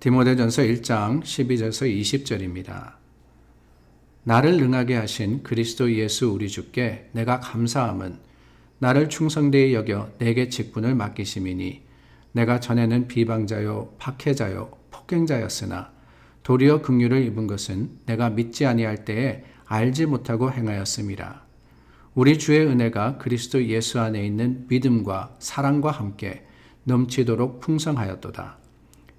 디모데전서 1장 12절에서 20절입니다. 나를 능하게 하신 그리스도 예수 우리 주께 내가 감사함은 나를 충성되이 여겨 내게 직분을 맡기심이니 내가 전에는 비방자요 박해자요 폭행자였으나 도리어 긍휼을 입은 것은 내가 믿지 아니할 때에 알지 못하고 행하였음이라. 우리 주의 은혜가 그리스도 예수 안에 있는 믿음과 사랑과 함께 넘치도록 풍성하였도다.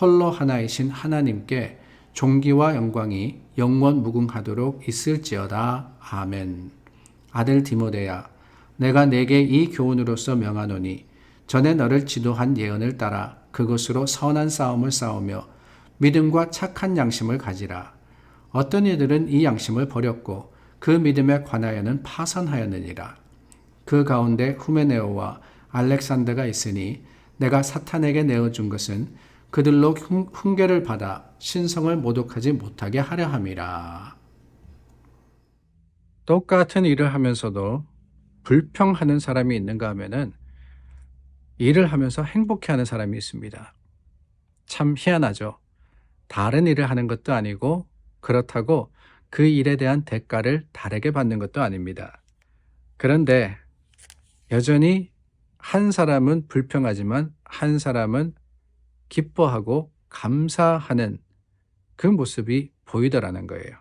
홀로 하나이신 하나님께 종기와 영광이 영원 무궁하도록 있을지어다. 아멘. 아들 디모데야, 내가 내게 이 교훈으로서 명하노니 전에 너를 지도한 예언을 따라 그것으로 선한 싸움을 싸우며 믿음과 착한 양심을 가지라. 어떤 이들은 이 양심을 버렸고 그 믿음에 관하여는 파선하였느니라. 그 가운데 후메네오와 알렉산더가 있으니 내가 사탄에게 내어준 것은 그들로 훈계를 받아 신성을 모독하지 못하게 하려 함이라. 똑같은 일을 하면서도 불평하는 사람이 있는가 하면은 일을 하면서 행복해하는 사람이 있습니다. 참 희한하죠. 다른 일을 하는 것도 아니고 그렇다고 그 일에 대한 대가를 다르게 받는 것도 아닙니다. 그런데 여전히 한 사람은 불평하지만 한 사람은 기뻐하고 감사하는 그 모습이 보이더라는 거예요.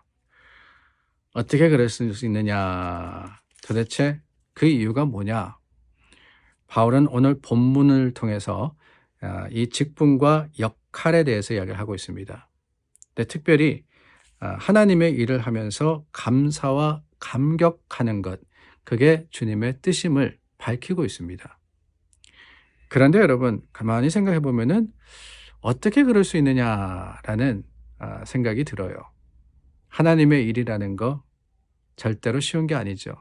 어떻게 그럴 수 있느냐? 도대체 그 이유가 뭐냐? 바울은 오늘 본문을 통해서 아, 이 직분과 역할에 대해서 이야기를 하고 있습니다. 근데 특별히 아, 하나님의 일을 하면서 감사와 감격하는 것, 그게 주님의 뜻임을 밝히고 있습니다. 그런데 여러분, 가만히 생각해 보면은 어떻게 그럴 수 있느냐라는 아, 생각이 들어요. 하나님의 일이라는 거 절대로 쉬운 게 아니죠.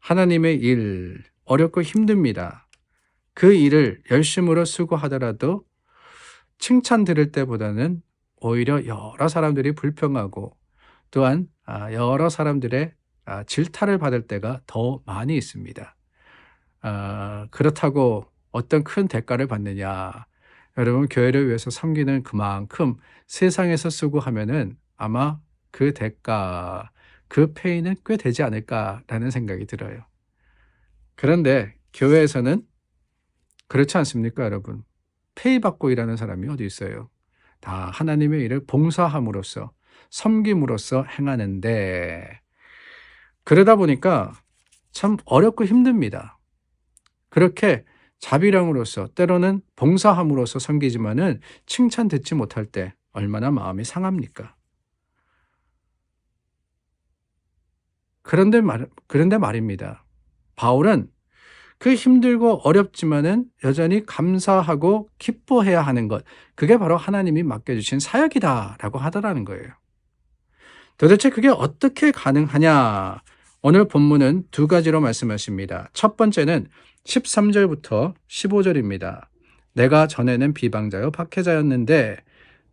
하나님의 일, 어렵고 힘듭니다. 그 일을 열심으로 수고하더라도 칭찬 들을 때보다는 오히려 여러 사람들이 불평하고 또한 아, 여러 사람들의 아, 질타를 받을 때가 더 많이 있습니다. 아, 그렇다고 어떤 큰 대가를 받느냐? 여러분 교회를 위해서 섬기는 그만큼 세상에서 수고하면은 아마 그 대가, 그 페이는 꽤 되지 않을까라는 생각이 들어요. 그런데 교회에서는 그렇지 않습니까, 여러분? 페이 받고 일하는 사람이 어디 있어요? 다 하나님의 일을 봉사함으로써 섬김으로써 행하는데 그러다 보니까 참 어렵고 힘듭니다. 그렇게 자비량으로서 때로는 봉사함으로써 섬기지만은 칭찬 듣지 못할 때 얼마나 마음이 상합니까? 그런데 말 그런데 말입니다. 바울은 그 힘들고 어렵지만은 여전히 감사하고 기뻐해야 하는 것. 그게 바로 하나님이 맡겨주신 사역이다라고 하더라는 거예요. 도대체 그게 어떻게 가능하냐? 오늘 본문은 두 가지로 말씀하십니다. 첫 번째는 13절부터 15절입니다. 내가 전에는 비방자요 박해자였는데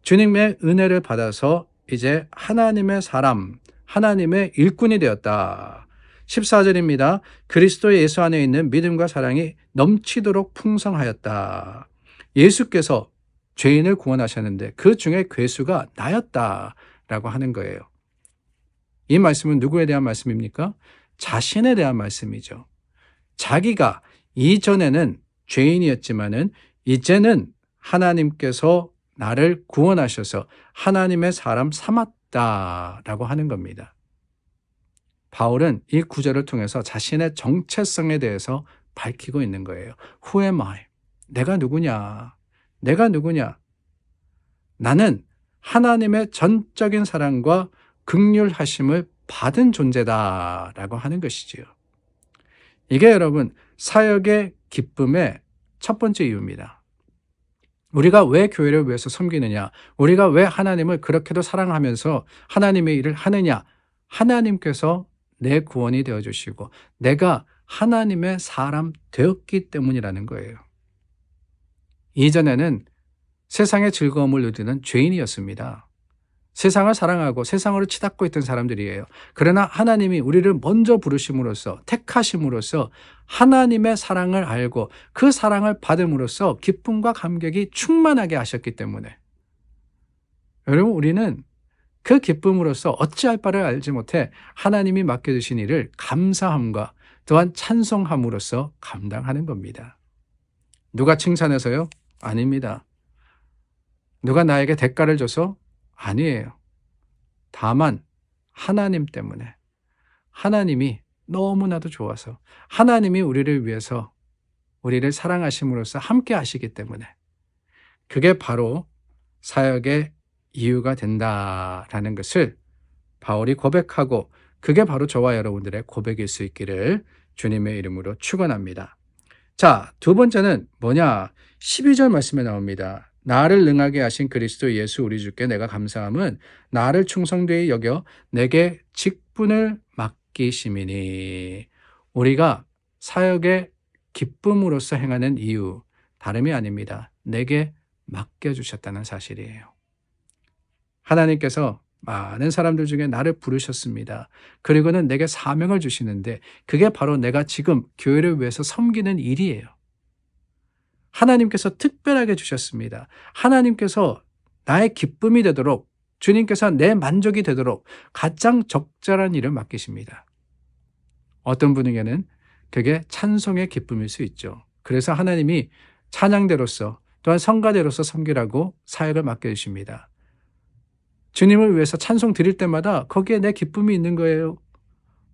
주님의 은혜를 받아서 이제 하나님의 사람, 하나님의 일꾼이 되었다. 14절입니다. 그리스도 예수 안에 있는 믿음과 사랑이 넘치도록 풍성하였다. 예수께서 죄인을 구원하셨는데 그 중에 괴수가 나였다. 라고 하는 거예요. 이 말씀은 누구에 대한 말씀입니까? 자신에 대한 말씀이죠. 자기가 이전에는 죄인이었지만은 이제는 하나님께서 나를 구원하셔서 하나님의 사람 삼았다라고 하는 겁니다. 바울은 이 구절을 통해서 자신의 정체성에 대해서 밝히고 있는 거예요. Who am I? 내가 누구냐? 내가 누구냐? 나는 하나님의 전적인 사랑과 극률하심을 받은 존재다라고 하는 것이지요. 이게 여러분 사역의 기쁨의 첫 번째 이유입니다. 우리가 왜 교회를 위해서 섬기느냐? 우리가 왜 하나님을 그렇게도 사랑하면서 하나님의 일을 하느냐? 하나님께서 내 구원이 되어 주시고 내가 하나님의 사람 되었기 때문이라는 거예요. 이전에는 세상의 즐거움을 누리는 죄인이었습니다. 세상을 사랑하고 세상으로 치닫고 있던 사람들이에요. 그러나 하나님이 우리를 먼저 부르심으로써 택하심으로써 하나님의 사랑을 알고 그 사랑을 받음으로써 기쁨과 감격이 충만하게 하셨기 때문에 여러분 우리는 그 기쁨으로써 어찌할 바를 알지 못해 하나님이 맡겨주신 일을 감사함과 또한 찬송함으로써 감당하는 겁니다. 누가 칭찬해서요? 아닙니다. 누가 나에게 대가를 줘서 아니에요. 다만 하나님 때문에 하나님이 너무나도 좋아서 하나님이 우리를 위해서 우리를 사랑하심으로써 함께 하시기 때문에 그게 바로 사역의 이유가 된다라는 것을 바울이 고백하고 그게 바로 저와 여러분들의 고백일 수 있기를 주님의 이름으로 축원합니다. 자, 두 번째는 뭐냐? 12절 말씀에 나옵니다. 나를 능하게 하신 그리스도 예수 우리 주께 내가 감사함은 나를 충성되이 여겨 내게 직분을 맡기심이니 우리가 사역의 기쁨으로서 행하는 이유 다름이 아닙니다. 내게 맡겨 주셨다는 사실이에요. 하나님께서 많은 사람들 중에 나를 부르셨습니다. 그리고는 내게 사명을 주시는데 그게 바로 내가 지금 교회를 위해서 섬기는 일이에요. 하나님께서 특별하게 주셨습니다. 하나님께서 나의 기쁨이 되도록 주님께서 내 만족이 되도록 가장 적절한 일을 맡기십니다. 어떤 분에게는 그게 찬송의 기쁨일 수 있죠. 그래서 하나님이 찬양대로서 또한 성가대로서 섬기라고 사역을 맡겨주십니다. 주님을 위해서 찬송 드릴 때마다 거기에 내 기쁨이 있는 거예요.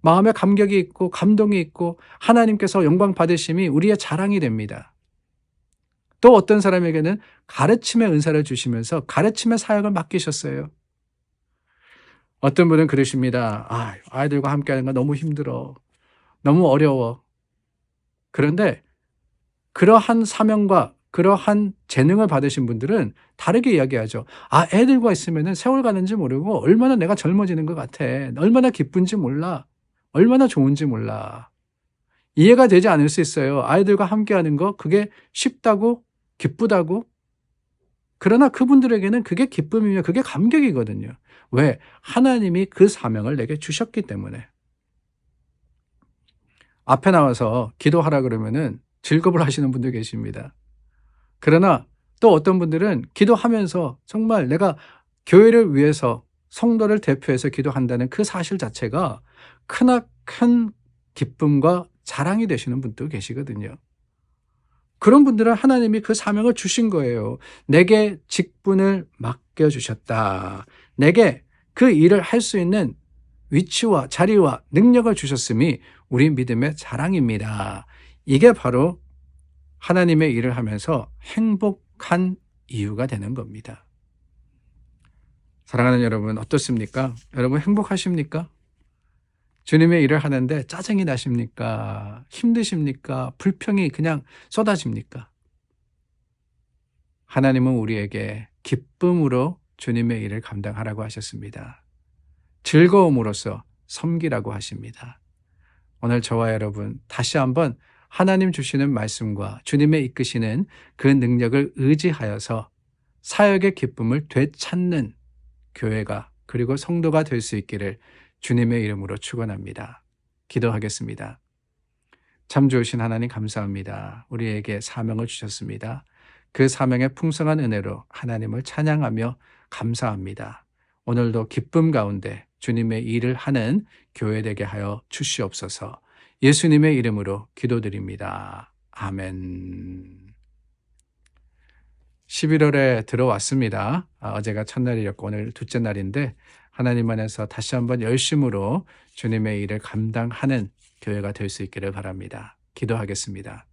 마음에 감격이 있고 감동이 있고 하나님께서 영광 받으심이 우리의 자랑이 됩니다. 또 어떤 사람에게는 가르침의 은사를 주시면서 가르침의 사역을 맡기셨어요. 어떤 분은 그러십니다. 아, 아이들과 함께 하는 거 너무 힘들어. 너무 어려워. 그런데 그러한 사명과 그러한 재능을 받으신 분들은 다르게 이야기하죠. 아, 애들과 있으면 세월 가는지 모르고 얼마나 내가 젊어지는 것 같아. 얼마나 기쁜지 몰라. 얼마나 좋은지 몰라. 이해가 되지 않을 수 있어요. 아이들과 함께 하는 거, 그게 쉽다고, 기쁘다고. 그러나 그분들에게는 그게 기쁨이며 그게 감격이거든요. 왜? 하나님이 그 사명을 내게 주셨기 때문에. 앞에 나와서 기도하라 그러면은 즐겁을 하시는 분들 계십니다. 그러나 또 어떤 분들은 기도하면서 정말 내가 교회를 위해서 성도를 대표해서 기도한다는 그 사실 자체가 크나큰 기쁨과 자랑이 되시는 분도 계시거든요. 그런 분들은 하나님이 그 사명을 주신 거예요. 내게 직분을 맡겨주셨다. 내게 그 일을 할 수 있는 위치와 자리와 능력을 주셨음이 우리 믿음의 자랑입니다. 이게 바로 하나님의 일을 하면서 행복한 이유가 되는 겁니다. 사랑하는 여러분, 어떻습니까? 여러분 행복하십니까? 주님의 일을 하는데 짜증이 나십니까? 힘드십니까? 불평이 그냥 쏟아집니까? 하나님은 우리에게 기쁨으로 주님의 일을 감당하라고 하셨습니다. 즐거움으로써 섬기라고 하십니다. 오늘 저와 여러분 다시 한번 하나님 주시는 말씀과 주님의 이끄시는 그 능력을 의지하여서 사역의 기쁨을 되찾는 교회가 그리고 성도가 될 수 있기를 주님의 이름으로 축원합니다. 기도하겠습니다. 참 좋으신 하나님 감사합니다. 우리에게 사명을 주셨습니다. 그 사명의 풍성한 은혜로 하나님을 찬양하며 감사합니다. 오늘도 기쁨 가운데 주님의 일을 하는 교회 되게 하여 주시옵소서. 예수님의 이름으로 기도드립니다. 아멘. 11월에 들어왔습니다. 아, 어제가 첫날이었고 오늘 둘째 날인데 하나님 안에서 다시 한번 열심으로 주님의 일을 감당하는 교회가 될 수 있기를 바랍니다. 기도하겠습니다.